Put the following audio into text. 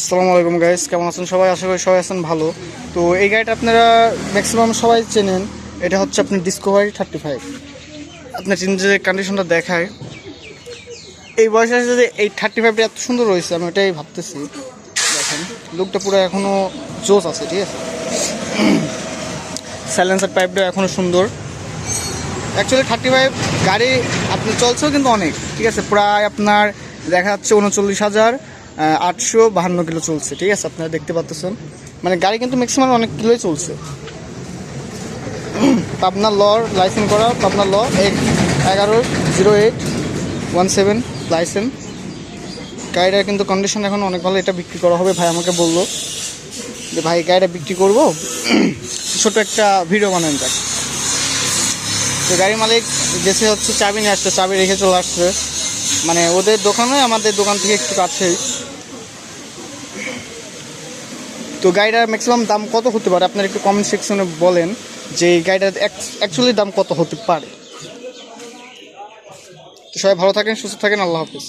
আসসালামু আলাইকুম গাইস কেমন আছেন সবাই? আশা করি সবাই আছেন ভালো। তো এই গাড়িটা আপনারা ম্যাক্সিমাম সবাই চেনেন। এটা হচ্ছে আপনার ডিসকোভারি থার্টি ফাইভ আপনার যে কন্ডিশনটা দেখায়, এই বয়সে এসে যে এই থার্টি ফাইভটা এত সুন্দর রয়েছে আমি ওটাই ভাবতেছি। দেখেন লুকটা পুরো এখনও জোস আছে, ঠিক আছে? সাইলেন্সার পাইপটা এখনও সুন্দর। অ্যাকচুয়ালি থার্টি ফাইভ গাড়ি আপনি চলছেও কিন্তু অনেক, ঠিক আছে? প্রায় আপনার দেখা যাচ্ছে উনচল্লিশ হাজার। আটশো বাহান্ন কিলো চলছে, ঠিক আছে? আপনারা দেখতে পাচ্ছেন মানে গাড়ি কিন্তু ম্যাক্সিমাম অনেক কিলোই চলছে। পাবনা লর লাইসেন্স করা, পাবনা ল এক এগারো zero eight one seven license গাড়িটার কিন্তু কন্ডিশন এখন অনেক ভালো, এটা বিক্রি করা হবে, ভাই আমাকে বলল। যে ভাই, গাড়িটা বিক্রি করব? ছোট একটা ভিডিও বানান যাক। তো গাড়ি মালিক গেছে হচ্ছে চাবি নিয়ে আসছে, চাবি রেখে চলে আসছে। মানে ওদের দোকানে, আমাদের দোকান থেকে একটু কাছেই তো গাড়িটার ম্যাক্সিমাম দাম কত হতে পারে? আপনারা একটু কমেন্ট সেকশনে বলেন যে এই গাড়িটার অ্যাকচুয়ালি দাম কত হতে পারে। তো সবাই ভালো থাকেন, সুস্থ থাকেন, আল্লাহ হাফিজ।